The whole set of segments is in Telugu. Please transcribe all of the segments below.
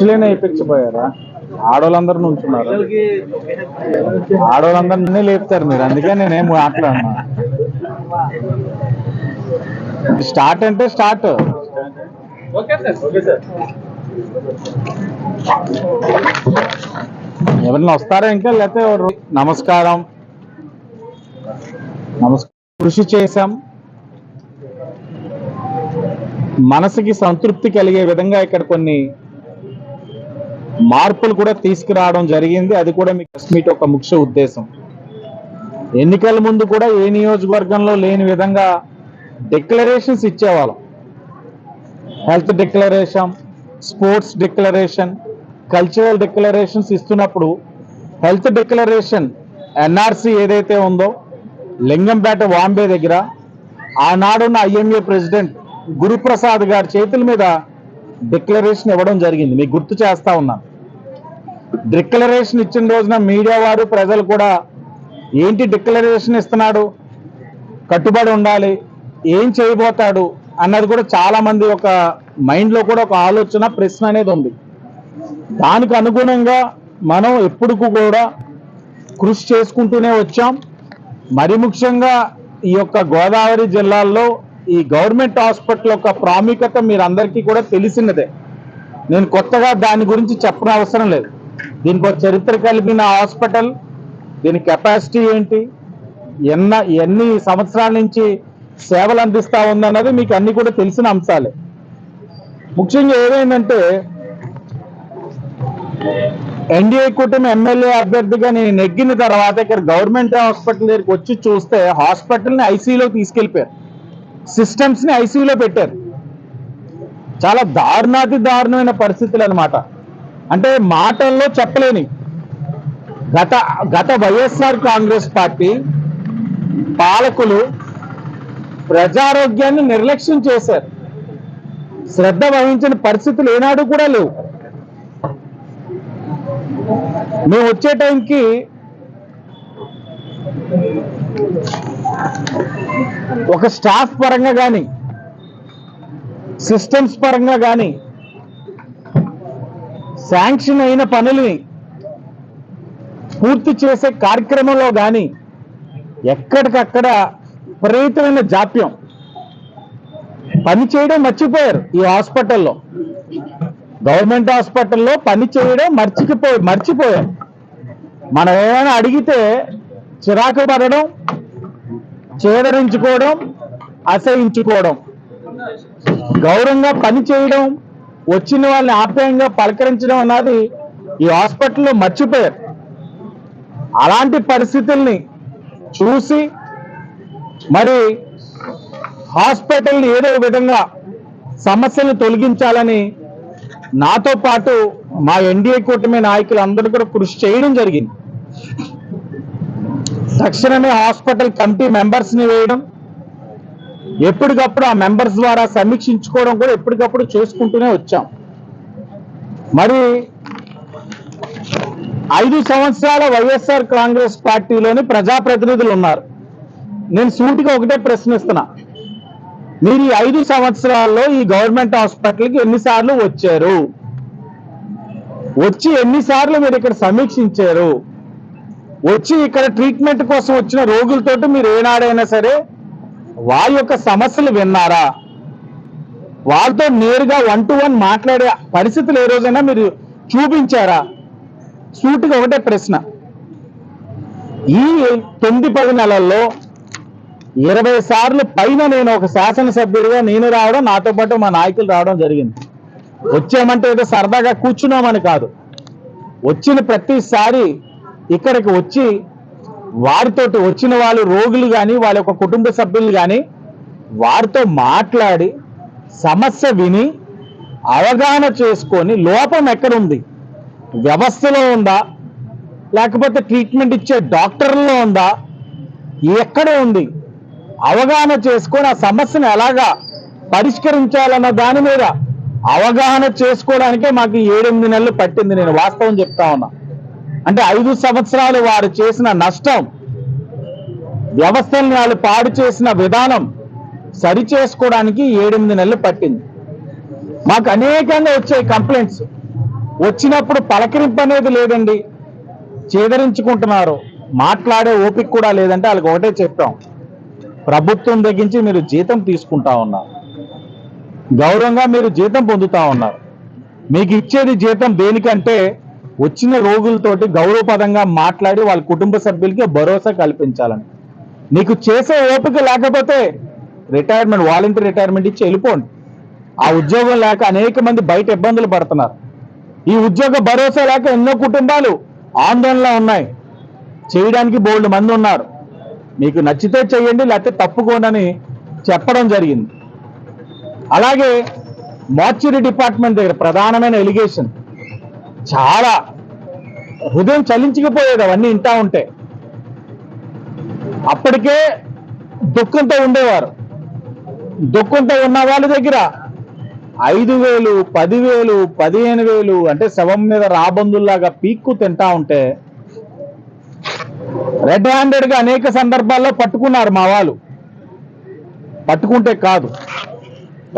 కుర్చీలేనే వేయించబోయారా ఆడవాళ్ళందరూ నుంచున్నారు ఆడవాళ్ళందరినీ లేపుతారు మీరు అందుకే నేనేం మాట్లాడను. స్టార్ట్ అంటే స్టార్ట్. ఎవరైనా వస్తారా ఇంకా? లేకపోతే ఎవరు? నమస్కారం. నమస్కారం కృషి చేశాం. మనసుకి సంతృప్తి కలిగే విధంగా ఇక్కడ కొన్ని మార్పులు కూడా తీసుకురావడం జరిగింది. అది కూడా మీ ప్రెస్ మీట్ ఒక ముఖ్య ఉద్దేశం. ఎన్నికల ముందు కూడా ఏ నియోజకవర్గంలో లేని విధంగా declarations ఇచ్చేవాళ్ళం. Health declaration sports declaration cultural declarations ఇస్తున్నప్పుడు హెల్త్ డిక్లరేషన్ ఎన్ఆర్సీ ఏదైతే ఉందో లింగంపేట వాంబే దగ్గర ఆనాడున్న ఐఎంఏ ప్రెసిడెంట్ గురుప్రసాద్ గారి చేతుల మీద డిక్లరేషన్ ఇవ్వడం జరిగింది. మీకు గుర్తు చేస్తా ఉన్నాను డిక్లరేషన్ ఇచ్చిన రోజున మీడియా వారు ప్రజలు కూడా ఏంటి డిక్లరేషన్ ఇస్తున్నాడు? కట్టుబడి ఉండాలి. ఏం చేయబోతాడు? అన్నది కూడా చాలామంది ఒక మైండ్లో కూడా ఒక ఆలోచన ప్రశ్న అనేది ఉంది. దానికి అనుగుణంగా మనం ఎప్పుడు కూడా కృషి చేసుకుంటూనే వచ్చాం. మరి ముఖ్యంగా ఈ యొక్క గోదావరి జిల్లాల్లో ఈ గవర్నమెంట్ హాస్పిటల్ యొక్క ప్రాముఖ్యత మీరు అందరికీ కూడా తెలిసినదే. నేను కొత్తగా దాని గురించి చెప్పిన అవసరం లేదు. దీనికి ఒక చరిత్ర కలిగిన హాస్పిటల్ దీని కెపాసిటీ ఏంటి ఎన్న ఎన్ని సంవత్సరాల నుంచి సేవలు అందిస్తూ ఉందన్నది మీకు అన్ని కూడా తెలిసిన అంశాలే. ముఖ్యంగా ఏమైందంటే ఎన్డీఏ కూటమి ఎమ్మెల్యే అభ్యర్థిగా నేను నెగ్గిన తర్వాత ఇక్కడ గవర్నమెంట్ హాస్పిటల్ దగ్గరికి వచ్చి చూస్తే హాస్పిటల్ని ఐసీలో తీసుకెళ్ళిపోయారు. సిస్టమ్స్ని ఐసీయూలో పెట్టారు. చాలా దారుణాతి దారుణమైన పరిస్థితులు అన్నమాట. అంటే మాటల్లో చెప్పలేని. గత గత వైఎస్ఆర్ కాంగ్రెస్ పార్టీ పాలకులు ప్రజారోగ్యాన్ని నిర్లక్ష్యం చేశారు. శ్రద్ధ వహించిన పరిస్థితులు ఏనాడు కూడా లేవు. మేము వచ్చే టైంకి ఒక స్టాఫ్ పరంగా కానీ సిస్టమ్స్ పరంగా కానీ శాంక్షన్ అయిన పనుల్ని పూర్తి చేసే కార్యక్రమంలో కానీ ఎక్కడికక్కడ విపరీతమైన జాప్యం. పని చేయడం మర్చిపోయారు ఈ హాస్పిటల్లో. గవర్నమెంట్ హాస్పిటల్లో పని చేయడం మర్చిపోయి మర్చిపోయారు. మనం ఏమైనా అడిగితే చిరాకు పడడం చేదరించుకోవడం అసహించుకోవడం. గౌరవంగా పని చేయడం వచ్చిన వాళ్ళని ఆప్యాయంగా పలకరించడం అన్నది ఈ హాస్పిటల్లో మర్చిపోయారు. అలాంటి పరిస్థితుల్ని చూసి మరి హాస్పిటల్ని ఏదో విధంగా సమస్యలను తొలగించాలని నాతో పాటు మా ఎన్డీఏ కూటమి నాయకులు అందరూ కూడా కృషి చేయడం జరిగింది. తక్షణమే హాస్పిటల్ కమిటీ మెంబర్స్ని వేయడం ఎప్పటికప్పుడు ఆ మెంబర్స్ ద్వారా సమీక్షించుకోవడం కూడా ఎప్పటికప్పుడు చేసుకుంటూనే వచ్చాం. మరి ఐదు సంవత్సరాల వైఎస్ఆర్ కాంగ్రెస్ పార్టీలోని ప్రజాప్రతినిధులు ఉన్నారు. నేను సూటిగా ఒకటే ప్రశ్నిస్తున్నా. మీరు ఈ ఐదు సంవత్సరాల్లో ఈ గవర్నమెంట్ హాస్పిటల్కి ఎన్నిసార్లు వచ్చారు? వచ్చి ఎన్నిసార్లు మీరు ఇక్కడ సమీక్షించారు? వచ్చి ఇక్కడ ట్రీట్మెంట్ కోసం వచ్చిన రోగులతోటి మీరు ఏనాడైనా సరే వారి యొక్క సమస్యలు విన్నారా? వాళ్ళతో నేరుగా వన్ టు వన్ మాట్లాడే పరిస్థితులు ఏ రోజైనా మీరు చూపించారా? సూటిగా ఒకటే ప్రశ్న. ఈ తొమ్మిది పది నెలల్లో ఇరవై సార్లు పైన నేను ఒక శాసనసభ్యుడిగా నేను రావడం నాతో పాటు మా నాయకులు రావడం జరిగింది. వచ్చామంటే ఏదో సరదాగా కూర్చున్నామని కాదు. వచ్చిన ప్రతిసారి ఇక్కడికి వచ్చి వారితో వచ్చిన వాళ్ళు రోగులు కానీ వాళ్ళ యొక్క కుటుంబ సభ్యులు కానీ వారితో మాట్లాడి సమస్య విని అవగాహన చేసుకొని లోపం ఎక్కడుంది? వ్యవస్థలో ఉందా? లేకపోతే ట్రీట్మెంట్ ఇచ్చే డాక్టర్లో ఉందా? ఎక్కడ ఉంది? అవగాహన చేసుకొని ఆ సమస్యను ఎలాగా పరిష్కరించాలన్న దాని మీద అవగాహన చేసుకోవడానికే మాకు ఏడెనిమిది నెలలు పట్టింది. నేను వాస్తవం చెప్తా ఉన్నా. అంటే ఐదు సంవత్సరాలు వారు చేసిన నష్టం వ్యవస్థల్ని వాళ్ళు పాడు చేసిన విధానం సరి చేసుకోవడానికి ఏడెనిమిది నెలలు పట్టింది. మాకు అనేకంగా వచ్చాయి కంప్లైంట్స్. వచ్చినప్పుడు పలకరింపు అనేది లేదండి. చేదరించుకుంటున్నారు. మాట్లాడే ఓపిక కూడా లేదంటే వాళ్ళకి ఒకటే చెప్పాం. ప్రభుత్వం తగ్గించి మీరు జీతం తీసుకుంటా ఉన్నారు. గౌరవంగా మీరు జీతం పొందుతా ఉన్నారు. మీకు ఇచ్చేది జీతం దేనికంటే వచ్చిన రోగులతోటి గౌరవపదంగా మాట్లాడి వాళ్ళ కుటుంబ సభ్యులకి భరోసా కల్పించాలని. నీకు చేసే ఓపిక లేకపోతే రిటైర్మెంట్ వాలంటీర్ రిటైర్మెంట్ ఇచ్చి వెళ్ళిపోండి. ఆ ఉద్యోగం లేక అనేక మంది బయట ఇబ్బందులు పడుతున్నారు. ఈ ఉద్యోగ భరోసా లేక ఎన్నో కుటుంబాలు ఆందోళనలో ఉన్నాయి. చేయడానికి బోల్డ్ మంది ఉన్నారు. మీకు నచ్చితే చేయండి లేకపోతే తప్పుకోనని చెప్పడం జరిగింది. అలాగే మార్చురీ డిపార్ట్మెంట్ దగ్గర ప్రధానమైన ఎలిగేషన్. చాలా హృదయం చలించకపోయేది అవన్నీ ఇంటా ఉంటే. అప్పటికే దుఃఖంతో ఉండేవారు. దుఃఖంతో ఉన్న వాళ్ళ దగ్గర ఐదు వేలు పదివేలు పదిహేను వేలు అంటే శవం మీద రాబందుల్లాగా పీక్కు తింటా ఉంటే రెడ్ హ్యాండెడ్గా అనేక సందర్భాల్లో పట్టుకున్నారు మా వాళ్ళు. పట్టుకుంటే కాదు.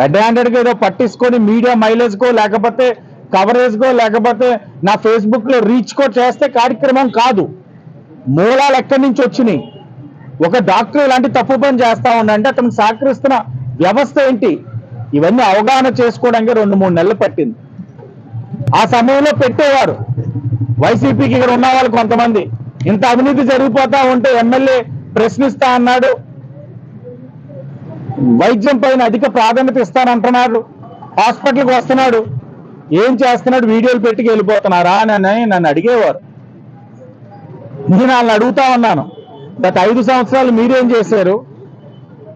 రెడ్ హ్యాండెడ్గా ఏదో పట్టించుకొని మీడియా మైలేజ్ కో లేకపోతే కవరేజ్కో లేకపోతే నా ఫేస్బుక్లో రీచ్ చేస్తే కార్యక్రమం కాదు. మూలాలు ఎక్కడి నుంచి వచ్చినాయి? ఒక డాక్టర్ ఇలాంటి తప్పు పని చేస్తా ఉండంటే అతను సహకరిస్తున్న వ్యవస్థ ఏంటి? ఇవన్నీ అవగాహన చేసుకోవడానికి రెండు మూడు నెలలు పట్టింది. ఆ సమయంలో పెట్టేవారు. వైసీపీకి ఇక్కడ ఉన్న వాళ్ళు కొంతమంది. ఇంత అవినీతి జరిగిపోతా ఉంటే ఎమ్మెల్యే ప్రశ్నిస్తా అన్నాడు. వైద్యం పైన అధిక ప్రాధాన్యత ఇస్తానంటున్నాడు. హాస్పిటల్కి వస్తున్నాడు. ఏం చేస్తున్నాడు? వీడియోలు పెట్టుకు వెళ్ళిపోతున్నారా? అని అని నన్ను అడిగేవారు. నేను వాళ్ళని అడుగుతా ఉన్నాను. గత ఐదు సంవత్సరాలు మీరేం చేశారు?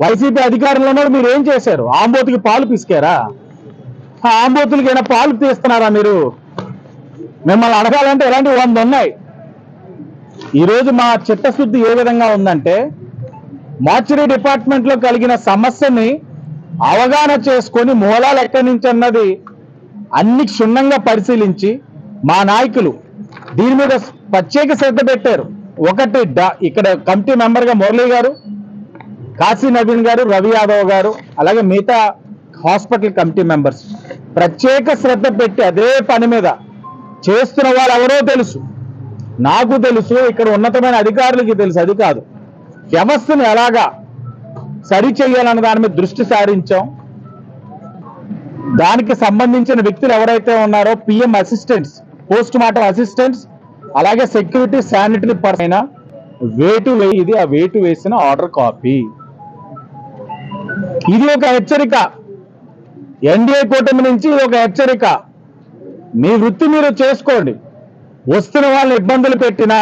వైసీపీ అధికారంలో ఉన్నారు మీరు ఏం చేశారు? ఆంబోతుకి పాలు పిసికారా? ఆంబోతులకి ఏమైనా పాలు తీస్తున్నారా మీరు? మిమ్మల్ని అడగాలంటే ఎలాంటి వంద ఉన్నాయి. ఈరోజు మా చిత్తశుద్ధి ఏ విధంగా ఉందంటే మార్చరీ డిపార్ట్మెంట్లో కలిగిన సమస్యని అవగాహన చేసుకొని మూలాలు ఎక్కడి నుంచి అన్నది అన్ని క్షుణ్ణంగా పరిశీలించి మా నాయకులు దీని మీద ప్రత్యేక శ్రద్ధ పెట్టారు. ఒకటి ఇక్కడ కమిటీ మెంబర్గా మురళీ గారు కాశీ నవీన్ గారు రవి యాదవ్ గారు అలాగే మిగతా హాస్పిటల్ కమిటీ మెంబర్స్. ప్రత్యేక శ్రద్ధ పెట్టి అదే పని మీద చేస్తున్న వాళ్ళు ఎవరో తెలుసు. నాకు తెలుసు ఇక్కడ ఉన్నతమైన అధికారులకి తెలుసు అది కాదు. వ్యవస్థను ఎలాగా సరి చేయాలన్న దాని మీద దృష్టి సారించాం. దానికి సంబంధించిన వ్యక్తులు ఎవరైతే ఉన్నారో PM assistants post mortem assistants అలాగే సెక్యూరిటీ శానిటరీ పర్సన్ వేటు వేయి ఇది ఆ వేటు వేసిన ఆర్డర్ కాపీ ఇది ఒక హెచ్చరిక. ఎన్డీఏ కూటమి నుంచి ఇది ఒక హెచ్చరిక. మీ వృత్తి మీరు చేసుకోండి. వస్తున్న వాళ్ళు ఇబ్బందులు పెట్టినా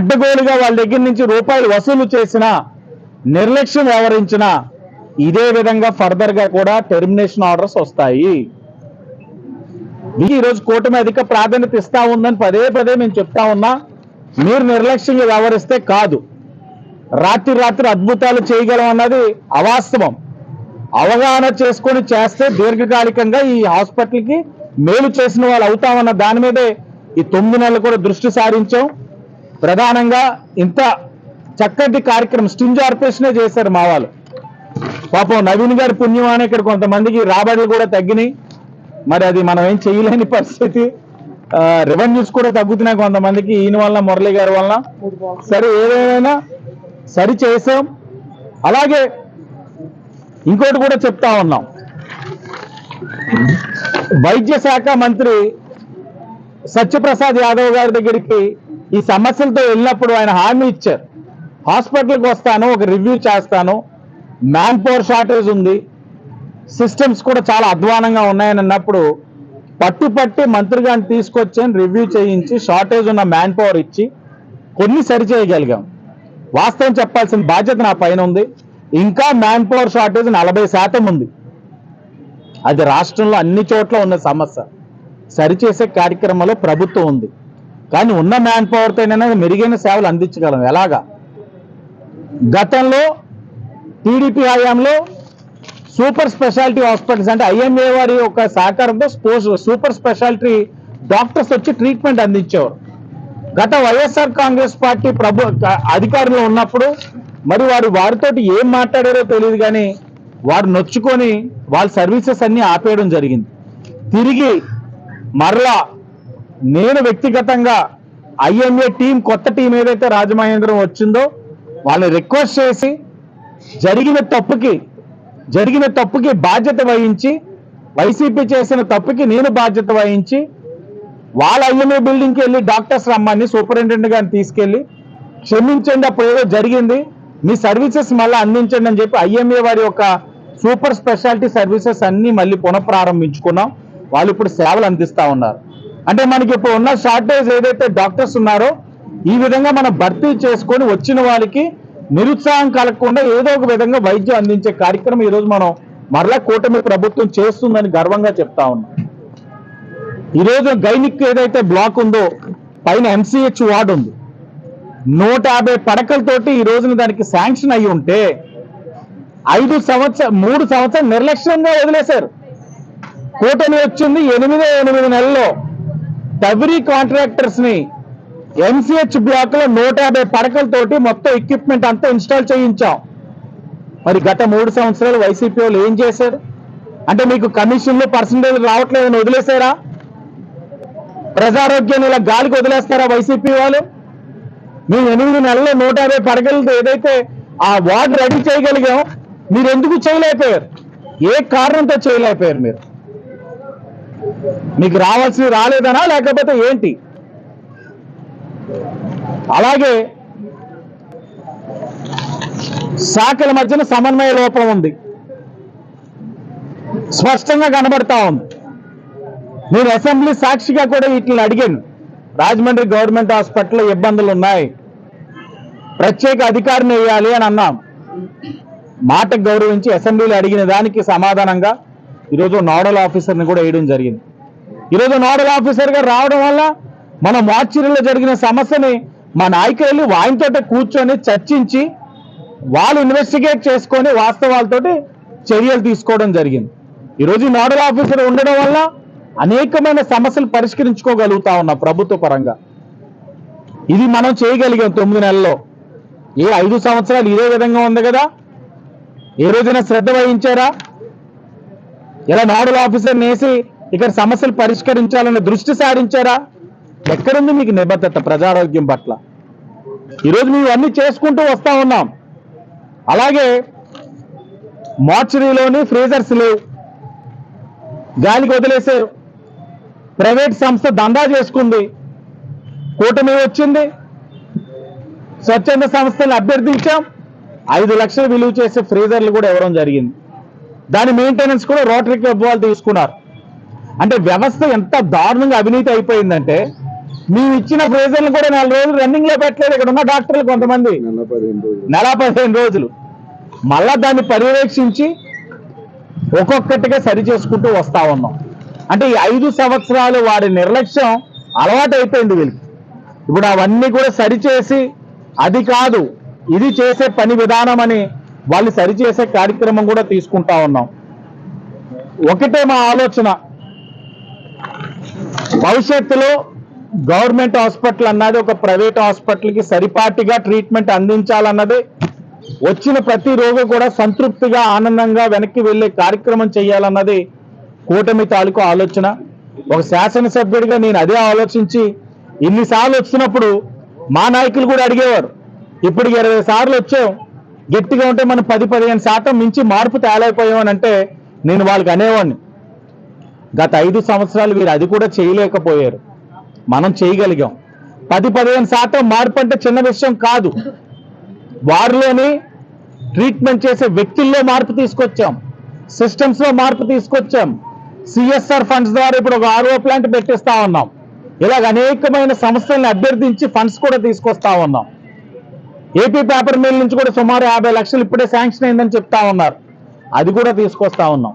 అడ్డగోలుగా వాళ్ళ దగ్గర నుంచి రూపాయలు వసూలు చేసినా నిర్లక్ష్యం వ్యవహరించినా ఇదే విధంగా ఫర్దర్గా కూడా టెర్మినేషన్ ఆర్డర్స్ వస్తాయి. ఈరోజు కూటమి అధిక ప్రాధాన్యత ఇస్తా ఉందని పదే పదే మేము చెప్తా ఉన్నా మీరు నిర్లక్ష్యంగా వ్యవహరిస్తే కాదు. రాత్రి రాత్రి అద్భుతాలు చేయగలం అన్నది అవాస్తవం. అవగాహన చేసుకొని చేస్తే దీర్ఘకాలికంగా ఈ హాస్పిటల్కి మేలు చేసిన వాళ్ళు అవుతామన్న దాని మీదే ఈ తొమ్మిది నెలలు కూడా దృష్టి సారించాం. ప్రధానంగా ఇంత చక్కటి కార్యక్రమం స్టింజ్ ఆర్పేషనే చేశారు మా వాళ్ళు. పాపం నవీన్ గారి పుణ్యం అని ఇక్కడ కొంతమందికి రాబడులు కూడా తగ్గినాయి. మరి అది మనం ఏం చేయలేని పరిస్థితి. రెవెన్యూస్ కూడా తగ్గుతున్నాయి కొంతమందికి ఈయన వలన మురళి గారి వలన. సరే ఏదైనా సరి చేసాం. అలాగే ఇంకోటి కూడా చెప్తా ఉన్నాం. వైద్య శాఖ మంత్రి సత్యప్రసాద్ యాదవ్ గారి దగ్గరికి ఈ సమస్యలతో వెళ్ళినప్పుడు ఆయన హామీ ఇచ్చారు. హాస్పిటల్కి వస్తాను ఒక రివ్యూ చేస్తాను. మ్యాన్ పవర్ షార్టేజ్ ఉంది. సిస్టమ్స్ కూడా చాలా అధ్వానంగా ఉన్నాయని అన్నప్పుడు పట్టు పట్టి మంత్రి గారిని తీసుకొచ్చాను రివ్యూ చేయించి షార్టేజ్ ఉన్న మ్యాన్ పవర్ ఇచ్చి కొన్ని సరి చేయగలిగాం. వాస్తవం చెప్పాల్సిన బాధ్యత నా పైన ఉంది. ఇంకా మ్యాన్ పవర్ షార్టేజ్ నలభై శాతం ఉంది. అది రాష్ట్రంలో అన్ని చోట్ల ఉన్న సమస్య. సరిచేసే కార్యక్రమంలో ప్రభుత్వం ఉంది. కానీ ఉన్న మ్యాన్ పవర్తోనైనా మెరుగైన సేవలు అందించగలం. ఎలాగా? గతంలో టీడీపీ హయాంలో సూపర్ స్పెషాలిటీ హాస్పిటల్స్ అంటే ఐఎంఏ వారి యొక్క సహకారంతో స్పోర్ట్స్ సూపర్ స్పెషాలిటీ డాక్టర్స్ వచ్చి ట్రీట్మెంట్ అందించేవారు. గత వైఎస్ఆర్ కాంగ్రెస్ పార్టీ ప్రభు అధికారంలో ఉన్నప్పుడు మరి వారు వారితోటి ఏం మాట్లాడారో తెలియదు కానీ వారు నొచ్చుకొని వాళ్ళ సర్వీసెస్ అన్ని ఆపేయడం జరిగింది. తిరిగి మరలా నేను వ్యక్తిగతంగా ఐఎంఏ టీం కొత్త టీం ఏదైతే రాజమహేంద్రం వచ్చిందో వాళ్ళని రిక్వెస్ట్ చేసి జరిగిన తప్పుకి జరిగిన తప్పుకి బాధ్యత వహించి వైసీపీ చేసిన తప్పుకి నేను బాధ్యత వహించి వాళ్ళ ఐఎంఏ బిల్డింగ్కి వెళ్ళి డాక్టర్స్ రమ్మని సూపరింటెండెంట్ గారిని తీసుకెళ్ళి క్షమించండి అప్పుడు ఏదో జరిగింది మీ సర్వీసెస్ మళ్ళీ అందించండి అని చెప్పి ఐఎంఏ వారి యొక్క సూపర్ స్పెషాలిటీ సర్వీసెస్ అన్నీ మళ్ళీ పునఃప్రారంభించుకున్నాం. వాళ్ళు ఇప్పుడు సేవలు అందిస్తూ ఉన్నారు. అంటే మనకి ఇప్పుడు ఉన్న షార్టేజ్ ఏదైతే డాక్టర్స్ ఉన్నారో ఈ విధంగా మనం భర్తీ చేసుకొని వచ్చిన వాళ్ళకి నిరుత్సాహం కలగకుండా ఏదో ఒక విధంగా వైద్యం అందించే కార్యక్రమం ఈరోజు మనం మరలా కూటమి ప్రభుత్వం చేస్తుందని గర్వంగా చెప్తా ఉన్నాం. ఈరోజు గైనిక్ ఏదైతే బ్లాక్ ఉందో పైన ఎంసీహెచ్ వార్డు ఉంది. నూట యాభై పడకలతోటి ఈ రోజున దానికి శాంక్షన్ అయి ఉంటే ఐదు సంవత్సర మూడు సంవత్సరం నిర్లక్ష్యంగా వదిలేశారు. కూటమి వచ్చింది ఎనిమిదో ఎనిమిది నెలల్లో. టవరీ కాంట్రాక్టర్స్ని ఎన్సిహెచ్ బ్లాక్లో నూట యాభై పడకలతోటి మొత్తం ఎక్విప్మెంట్ అంతా ఇన్స్టాల్ చేయించాం. మరి గత మూడు సంవత్సరాలు వైసీపీ వాళ్ళు ఏం చేశారు? అంటే మీకు కమిషన్లు పర్సంటేజ్ రావట్లేదని వదిలేశారా? ప్రజారోగ్యాన్ని ఇలా గాలికి వదిలేస్తారా వైసీపీ వాళ్ళు? మేము ఎనిమిది నెలల్లో నూట యాభై పడగలతో ఏదైతే ఆ వార్డు రెడీ చేయగలిగాం మీరు ఎందుకు చేయలేకపోయారు? ఏ కారణంతో చేయలేకపోయారు మీరు? మీకు రావాల్సి రాలేదనా? లేకపోతే ఏంటి? అలాగే శాఖల మధ్యన సమన్వయ లోపం ఉంది. స్పష్టంగా కనబడతా ఉంది. నేను అసెంబ్లీ సాక్షిగా కూడా వీటిని అడిగాను. రాజమండ్రి గవర్నమెంట్ హాస్పిటల్లో ఇబ్బందులు ఉన్నాయి. ప్రత్యేక అధికారిని వేయాలి అని అన్నాం. మాట గౌరవించి అసెంబ్లీలో అడిగిన దానికి సమాధానంగా ఈరోజు నోడల్ ఆఫీసర్ని కూడా వేయడం జరిగింది. ఈరోజు నోడల్ ఆఫీసర్గా రావడం వల్ల మన మార్చిలో జరిగిన సమస్యని మా నాయకులు వెళ్ళి కూర్చొని చర్చించి వాళ్ళు ఇన్వెస్టిగేట్ చేసుకొని వాస్తవాలతోటి చర్యలు తీసుకోవడం జరిగింది. ఈరోజు నోడల్ ఆఫీసర్ ఉండడం వల్ల అనేకమైన సమస్యలు పరిష్కరించుకోగలుగుతా ఉన్నాం ప్రభుత్వ పరంగా. ఇది మనం చేయగలిగాం తొమ్మిది నెలల్లో. ఏ ఐదు సంవత్సరాలు ఇదే విధంగా ఉంది కదా? ఏ రోజైనా శ్రద్ధ వహించారా? ఇలా నోడల్ ఆఫీసర్ నేసి ఇక్కడ సమస్యలు పరిష్కరించాలనే దృష్టి సారించారా? ఎక్కడుంది మీకు నిబద్ధత ప్రజారోగ్యం పట్ల? ఈరోజు మేము అన్ని చేసుకుంటూ వస్తూ ఉన్నాం. అలాగే మార్చరీలోని ఫ్రీజర్స్ లేవు. గాలికి వదిలేశారు. ప్రైవేట్ సంస్థ దందా చేసుకుంది. కూటమి వచ్చింది. స్వచ్ఛంద సంస్థలు అభ్యర్థించాం. ఐదు లక్షలు విలువ చేసే ఫ్రీజర్లు కూడా ఇవ్వడం జరిగింది. దాని మెయింటెనెన్స్ కూడా రోటరీ క్లబ్ వాళ్ళు తీసుకున్నారు. అంటే వ్యవస్థ ఎంత దారుణంగా అవినీతి అయిపోయిందంటే మేము ఇచ్చిన ఫ్రీజర్లు కూడా నెల రోజులు రన్నింగ్లో పెట్టలేదు. ఇక్కడ ఉన్న డాక్టర్లు కొంతమంది. నెల పదిహేను రోజులు. నెల పదిహేను రోజులు. మళ్ళా దాన్ని పర్యవేక్షించి ఒక్కొక్కటిగా సరి చేసుకుంటూ వస్తా ఉన్నాం. అంటే ఈ ఐదు సంవత్సరాలు వారి నిర్లక్ష్యం అలవాటు అయిపోయింది వీళ్ళకి. ఇప్పుడు అవన్నీ కూడా సరిచేసి అది కాదు ఇది చేసే పని విధానం అని వాళ్ళు సరిచేసే కార్యక్రమం కూడా తీసుకుంటా ఉన్నాం. ఒకటే మా ఆలోచన. భవిష్యత్తులో గవర్నమెంట్ హాస్పిటల్ అన్నది ఒక ప్రైవేట్ హాస్పిటల్కి సరిపాటిగా ట్రీట్మెంట్ అందించాలన్నది వచ్చిన ప్రతి రోగి కూడా సంతృప్తిగా ఆనందంగా వెనక్కి వెళ్ళే కార్యక్రమం చేయాలన్నది కూటమి తాలూకు ఆలోచన. ఒక శాసనసభ్యుడిగా నేను అదే ఆలోచించి ఇన్నిసార్లు వచ్చినప్పుడు మా నాయకులు కూడా అడిగేవారు ఇప్పుడు ఇరవై సార్లు వచ్చాం గట్టిగా ఉంటే మనం పది పదిహేను శాతం మించి మార్పు తేలైపోయామని అంటే నేను వాళ్ళకి అనేవాడిని. గత ఐదు సంవత్సరాలు వీరు అది కూడా చేయలేకపోయారు. మనం చేయగలిగాం. పది పదిహేను శాతం మార్పు అంటే చిన్న విషయం కాదు. వారిలోని ట్రీట్మెంట్ చేసే వ్యక్తుల్లో మార్పు తీసుకొచ్చాం. సిస్టమ్స్లో మార్పు తీసుకొచ్చాం. సిఎస్ఆర్ ఫండ్స్ ద్వారా ఇప్పుడు ఒక ఆర్ఓ ప్లాంట్ పెట్టిస్తా ఉన్నాం. ఇలాగ అనేకమైన సంస్థల్ని అభ్యర్థించి ఫండ్స్ కూడా తీసుకొస్తా ఉన్నాం. ఏపీ పేపర్ మిల్ నుంచి కూడా సుమారు యాభై లక్షలు ఇప్పుడే శాంక్షన్ అయిందని చెప్తా ఉన్నారు. అది కూడా తీసుకొస్తా ఉన్నాం.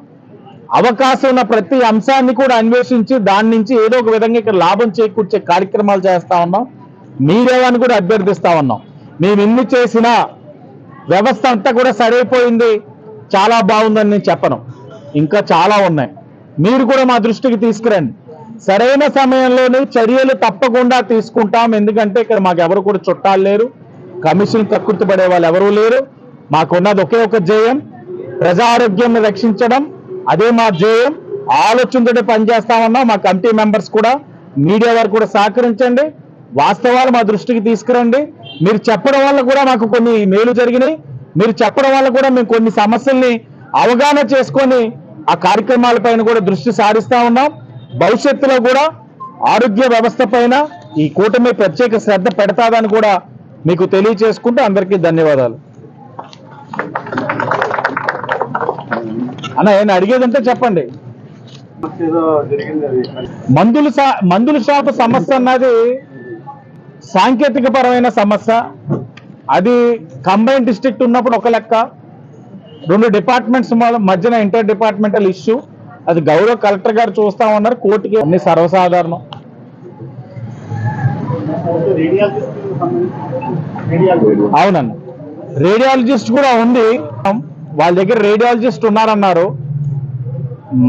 అవకాశం ఉన్న ప్రతి అంశాన్ని కూడా అన్వేషించి దాని నుంచి ఏదో ఒక విధంగా ఇక్కడ లాభం చేకూర్చే కార్యక్రమాలు చేస్తా ఉన్నాం. మీరేమని కూడా అభ్యర్థిస్తా ఉన్నాం. మేము ఎన్ని చేసినా వ్యవస్థ అంతా కూడా సరైపోయింది. చాలా బాగుందని నేను చెప్పను. ఇంకా చాలా ఉన్నాయి. మీరు కూడా మా దృష్టికి తీసుకురండి. సరైన సమయంలోనే చర్యలు తప్పకుండా తీసుకుంటాం. ఎందుకంటే ఇక్కడ మాకు ఎవరు కూడా చుట్టాలు లేరు. కమిషన్ కక్కుర్తి పడే వాళ్ళు ఎవరూ లేరు. మాకున్నది ఒకే ఒక జయం. ప్రజారోగ్యాన్ని రక్షించడం. అదే మా ధ్యేయం. ఆలోచనతో పనిచేస్తామన్నా మా కమిటీ మెంబర్స్ కూడా మీడియా వారు కూడా సహకరించండి. వాస్తవాలు మా దృష్టికి తీసుకురండి. మీరు చెప్పడం వల్ల కూడా మాకు కొన్ని మేలు జరిగినాయి. మీరు చెప్పడం వల్ల కూడా మేము కొన్ని సమస్యల్ని అవగాహన చేసుకొని ఆ కార్యక్రమాలపైన కూడా దృష్టి సారిస్తా ఉన్నాం. భవిష్యత్తులో కూడా ఆరోగ్య వ్యవస్థ పైన ఈ కూటమి ప్రత్యేక శ్రద్ధ పెడతాదని కూడా మీకు తెలియచేసుకుంటూ అందరికీ ధన్యవాదాలు. అన్న ఏమైనా అడిగేదంటే చెప్పండి. మందుల మందుల షాపు సమస్య అన్నది సాంకేతిక పరమైన సమస్య. అది కంబైన్ డిస్ట్రిక్ట్ ఉన్నప్పుడు ఒక లెక్క. రెండు డిపార్ట్మెంట్స్ మధ్యన ఇంటర్ డిపార్ట్మెంటల్ ఇష్యూ. అది గౌరవ కలెక్టర్ గారు చూస్తా ఉన్నారు కోర్టుకి అన్ని సర్వసాధారణం. అవునండి రేడియాలజిస్ట్ కూడా ఉంది. వాళ్ళ దగ్గర రేడియాలజిస్ట్ ఉన్నారన్నారు.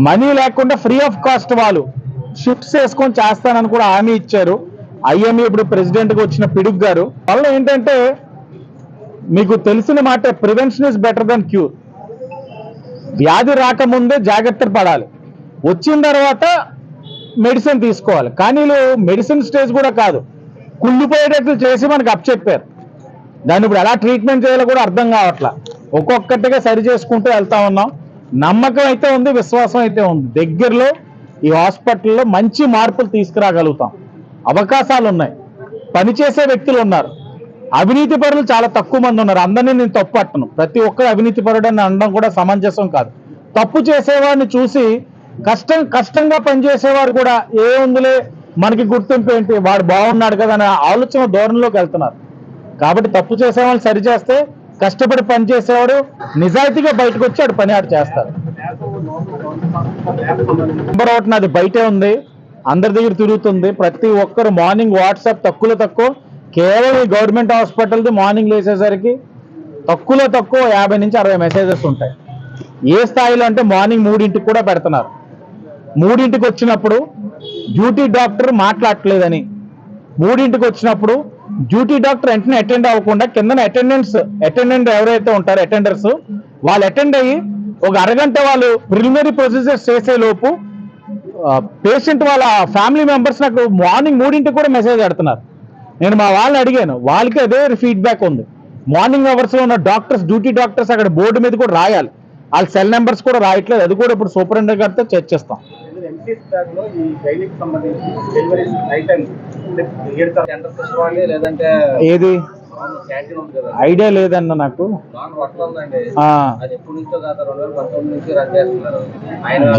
మనీ లేకుండా ఫ్రీ ఆఫ్ కాస్ట్ వాళ్ళు షిఫ్ట్స్ వేసుకొని చేస్తానని కూడా హామీ ఇచ్చారు. ఐఎంఈ ఇప్పుడు ప్రెసిడెంట్గా వచ్చిన పిడుగ్ గారు. వల్ల ఏంటంటే మీకు తెలిసిన మాట prevention is better than cure వ్యాధి రాకముందే జాగ్రత్తలు పడాలి. వచ్చిన తర్వాత మెడిసిన్ తీసుకోవాలి. కానీ వీళ్ళు మెడిసిన్ స్టేజ్ కూడా కాదు. కుళ్ళిపోయేటట్లు చేసి మనకు అప్పచెప్పారు దాన్ని ఇప్పుడు ఎలా ట్రీట్మెంట్ చేయాలో కూడా అర్థం కావట్లా. ఒక్కొక్కటిగా సరి చేసుకుంటూ వెళ్తా ఉన్నాం. నమ్మకం అయితే ఉంది విశ్వాసం అయితే ఉంది. దగ్గరలో ఈ హాస్పిటల్లో మంచి మార్పులు తీసుకురాగలుగుతాం. అవకాశాలు ఉన్నాయి. పనిచేసే వ్యక్తులు ఉన్నారు. అవినీతి పరులు చాలా తక్కువ మంది ఉన్నారు. అందరినీ నేను తప్పు అట్టను ప్రతి ఒక్కరు అవినీతి పరుడని అనడం కూడా సమంజసం కాదు. తప్పు చేసేవాడిని చూసి కష్టం కష్టంగా పనిచేసేవారు కూడా ఏ ఉందిలే మనకి గుర్తింపు ఏంటి? వాడు బాగున్నాడు కదా అనే ఆలోచన ధోరణిలోకి వెళ్తున్నారు. కాబట్టి తప్పు చేసేవాళ్ళు సరిచేస్తే కష్టపడి పనిచేసేవాడు నిజాయితీగా బయటకు వచ్చి ఆడు పని ఆడు చేస్తాడు. నెంబర్ ఒకటి నాది బయటే ఉంది. అందరి దగ్గర తిరుగుతుంది. ప్రతి ఒక్కరు మార్నింగ్ వాట్సాప్ తక్కువలో తక్కువ. కేవలం ఈ గవర్నమెంట్ హాస్పిటల్ది మార్నింగ్ లేచేసరికి తక్కువలో తక్కువ యాభై నుంచి అరవై మెసేజెస్ ఉంటాయి. ఏ స్థాయిలో అంటే మార్నింగ్ మూడింటికి కూడా పెడుతున్నారు. మూడింటికి వచ్చినప్పుడు డ్యూటీ డాక్టర్ మాట్లాడట్లేదని. మూడింటికి వచ్చినప్పుడు డ్యూటీ డాక్టర్ వెంటనే అటెండ్ అవ్వకుండా కింద అటెండెన్స్ అటెండెంట్ ఎవరైతే ఉంటారో అటెండర్స్ వాళ్ళు అటెండ్ అయ్యి ఒక అరగంట వాళ్ళు ప్రిలిమినరీ ప్రొసీజర్స్ చేసే లోపు పేషెంట్ వాళ్ళ ఫ్యామిలీ మెంబర్స్ నాకు మార్నింగ్ మూడింటికి కూడా మెసేజ్ పెడుతున్నారు. నేను మా వాళ్ళని అడిగాను వాళ్ళకి అదే ఫీడ్బ్యాక్ ఉంది. మార్నింగ్ అవర్స్లో ఉన్న డాక్టర్స్ డ్యూటీ డాక్టర్స్ అక్కడ బోర్డు మీద కూడా రాయాలి. వాళ్ళ సెల్ నెంబర్స్ కూడా రాయట్లేదు. అది కూడా ఇప్పుడు సూపరింటెండెంట్ గారితో చర్చిస్తాం. ఏది? ఐడియా లేదన్న నాకు.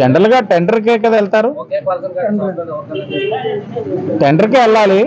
జనరల్గా టెండర్ కే కదా వెళ్తారు? టెండర్ కే వెళ్ళాలి.